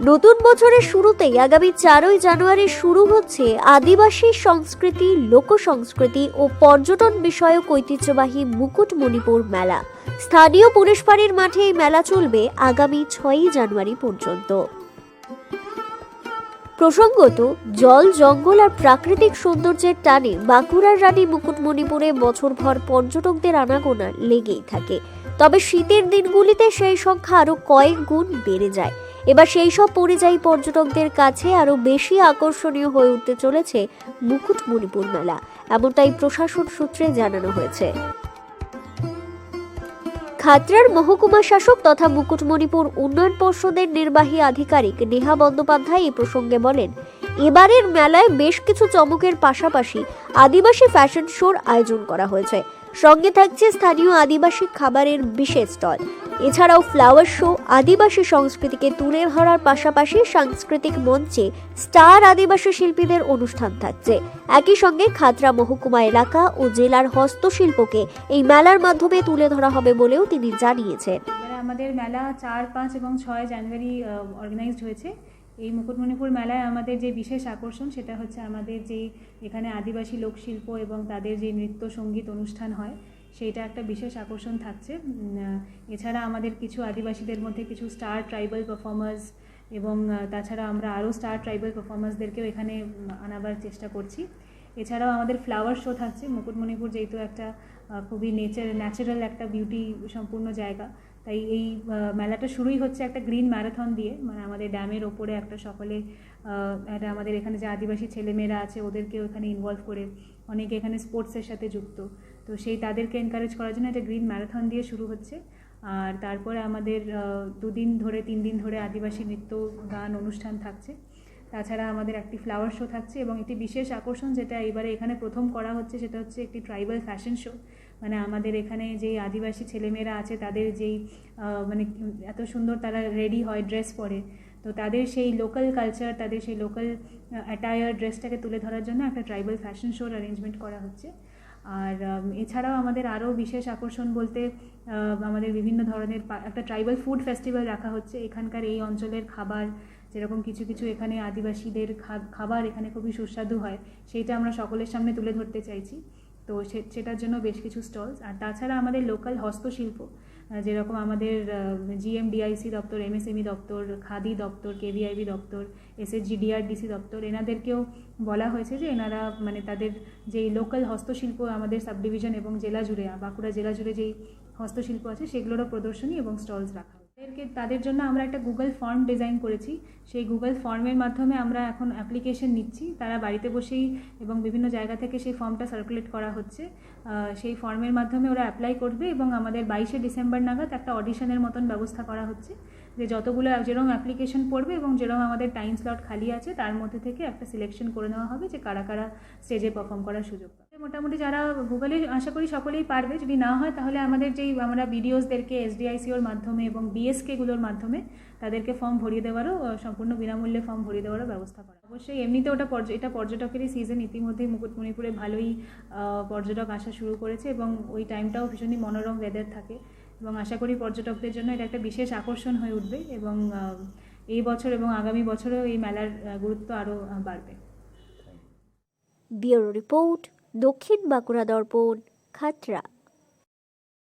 নতুন বছরের শুরুতেই আগামী চারই জানুয়ারি শুরু হচ্ছে আদিবাসী সংস্কৃতি লোক সংস্কৃতি ও পর্যটন বিষয়ক ঐতিহ্যবাহী মুকুটমণিপুর মেলা। স্থানীয় পুলিশ ফাঁড়ির মাঠে এই মেলা চলবে আগামী ছয়ই জানুয়ারি পর্যন্ত। প্রসঙ্গত, জল, জঙ্গল আর প্রাকৃতিক সৌন্দর্যের টানে বাঁকুড়ার রানী মুকুটমণিপুরে বছরভর পর্যটকদের আনাগোনা লেগেই থাকে। তবে শীতের দিনগুলিতে সেই সংখ্যা আরও কয়েক গুণ বেড়ে যায়। এবার সেই সব পরিযায়ী পর্যটকদের কাছে আরও বেশি আকর্ষণীয় হয়ে উঠতে চলেছে মুকুটমণিপুর মেলা। এমনটাই প্রশাসন সূত্রে জানানো হয়েছে। খাতড়ার মহকুমা শাসক তথা মুকুটমণিপুর উন্নয়ন পর্ষদের নির্বাহী আধিকারিক নেহা বন্দ্যোপাধ্যায় এই প্রসঙ্গে বলেন, এবারের মেলায় বেশ কিছু চমকের পাশাপাশি আদিবাসী ফ্যাশন শোর আয়োজন করা হয়েছে। সঙ্গে থাকছে স্থানীয় আদিবাসী খাবারের বিশেষ স্টল। এছাড়াও ফ্লাওয়ার শো, আদিবাসী সংস্কৃতিকে তুলে ধরার পাশাপাশি সাংস্কৃতিক মঞ্চে স্টার আদিবাসী শিল্পীদের অনুষ্ঠান থাকছে। একই সঙ্গে খাতড়া মহকুমা এলাকা ও জেলার হস্তশিল্পকে এই মেলার মাধ্যমে তুলে ধরা হবে বলেও তিনি জানিয়েছেন। আমাদের মেলা চার, পাঁচ এবং ছয় জানুয়ারি অর্গানাইজড হয়েছে। এই মুকুটমণিপুর মেলায় আমাদের যে বিশেষ আকর্ষণ, সেটা হচ্ছে আমাদের যে এখানে আদিবাসী লোকশিল্প এবং তাদের যে নৃত্য সংগীত অনুষ্ঠান হয়, সেইটা একটা বিশেষ আকর্ষণ থাকছে। এছাড়া আমাদের কিছু আদিবাসীদের মধ্যে কিছু স্টার ট্রাইবাল পারফর্মার্স এবং তাছাড়া আমরা আরও স্টার ট্রাইবাল পারফর্মার্সদেরকেও এখানে আনাবার চেষ্টা করছি। এছাড়াও আমাদের ফ্লাওয়ার শো থাকছে। মুকুটমণিপুর যেহেতু একটা খুবই নেচার ন্যাচারাল একটা বিউটি সম্পূর্ণ জায়গা তাই এই মেলাটা শুরুই হচ্ছে একটা গ্রিন ম্যারাথন দিয়ে। মানে আমাদের ড্যামের ওপরে একটা সকলে একটা আমাদের এখানে যে আদিবাসী ছেলেমেয়েরা আছে ওদেরকেও এখানে ইনভলভ করে অনেকে এখানে স্পোর্টসের সাথে যুক্ত। তো সেই তাদেরকে এনকারেজ করার জন্য একটা গ্রিন ম্যারাথন দিয়ে শুরু হচ্ছে। আর তারপরে আমাদের দুদিন ধরে, তিন দিন ধরে আদিবাসী নৃত্য গান অনুষ্ঠান থাকছে। তাছাড়া আমাদের একটি ফ্লাওয়ার শো থাকছে এবং একটি বিশেষ আকর্ষণ যেটা এবারে এখানে প্রথম করা হচ্ছে সেটা হচ্ছে একটি ট্রাইবাল ফ্যাশন শো মানে আমাদের এখানে যেই আদিবাসী ছেলেমেয়েরা আছে, তাদের যেই মানে এত সুন্দর তারা রেডি হয় ড্রেস পরে। তো তাদের সেই লোকাল কালচার তাদের সেই লোকাল অ্যাটায়ার ড্রেসটাকে তুলে ধরার জন্য একটা ট্রাইবাল ফ্যাশন শোর অ্যারেঞ্জমেন্ট করা হচ্ছে। আর এছাড়াও আমাদের আরও বিশেষ আকর্ষণ বলতে আমাদের বিভিন্ন ধরনের একটা ট্রাইবাল ফুড ফেস্টিভ্যাল রাখা হচ্ছে। এখানকার এই অঞ্চলের খাবার, যেরকম কিছু কিছু এখানে আদিবাসীদের খাবার এখানে খুবই সুস্বাদু হয়, সেইটা আমরা সকলের সামনে তুলে ধরতে চাইছি। তো সেটার জন্য বেশ কিছু স্টলস আর তাছাড়া আমাদের লোকাল হস্তশিল্প যেরকম আমাদের জিএমডিআইসি দপ্তর এমএসএমই দপ্তর, খাদি দপ্তর কেভিআইবি দপ্তর এসএসজি ডিআরডিসি দপ্তর, এনাদেরকেও বলা হয়েছে যে এনারা মানে তাদের যেই লোকাল হস্তশিল্প আমাদের সাব ডিভিশন এবং জেলা জুড়ে, বাঁকুড়া জেলা জুড়ে যেই হস্তশিল্প আছে, সেগুলোরও প্রদর্শনী এবং স্টলস রাখা। তাদেরকে, তাদের জন্য আমরা একটা গুগল ফর্ম ডিজাইন করেছি। সেই গুগল ফর্মের মাধ্যমে আমরা এখন অ্যাপ্লিকেশন নিচ্ছি। তারা বাড়িতে বসেই এবং বিভিন্ন জায়গা থেকে সেই ফর্মটা সার্কুলেট করা হচ্ছে। সেই ফর্মের মাধ্যমে ওরা অ্যাপ্লাই করবে এবং আমাদের বাইশে ডিসেম্বর নাগাদ একটা অডিশনের মতন ব্যবস্থা করা হচ্ছে। যে যতগুলো, যেরকম অ্যাপ্লিকেশন পড়বে এবং যেরকম আমাদের টাইম স্লট খালি আছে, তার মধ্যে থেকে একটা সিলেকশন করে নেওয়া হবে যে কারা কারা স্টেজে পারফর্ম করার সুযোগ মোটামুটি যারা গুগলে আশা করি সকলেই পারবে। যদি না হয়, তাহলে আমাদের যেই আমরা বিডিওসদেরকে এসডিআইসিওর মাধ্যমে এবং বিএসকেগুলোর মাধ্যমে তাদেরকে ফর্ম ভরিয়ে দেওয়ারও সম্পূর্ণ বিনামূল্যে ফর্ম ভরিয়ে দেওয়ারও ব্যবস্থা করা অবশ্যই এমনিতে ওটা এটা পর্যটকেরই সিজন ইতিমধ্যেই মুকুটমণিপুরে ভালোই পর্যটক আসা শুরু করেছে এবং ওই টাইমটাও ভীষণই মনোরম ওয়েদার থাকে। এবং আশা করি পর্যটকদের জন্য এটা একটা বিশেষ আকর্ষণ হয়ে উঠবে এবং এই বছর এবং আগামী বছরেও এই মেলার গুরুত্ব আরও বাড়বে। Bureau report. দক্ষিণ বাঁকুড়া দর্পণ খাতড়া।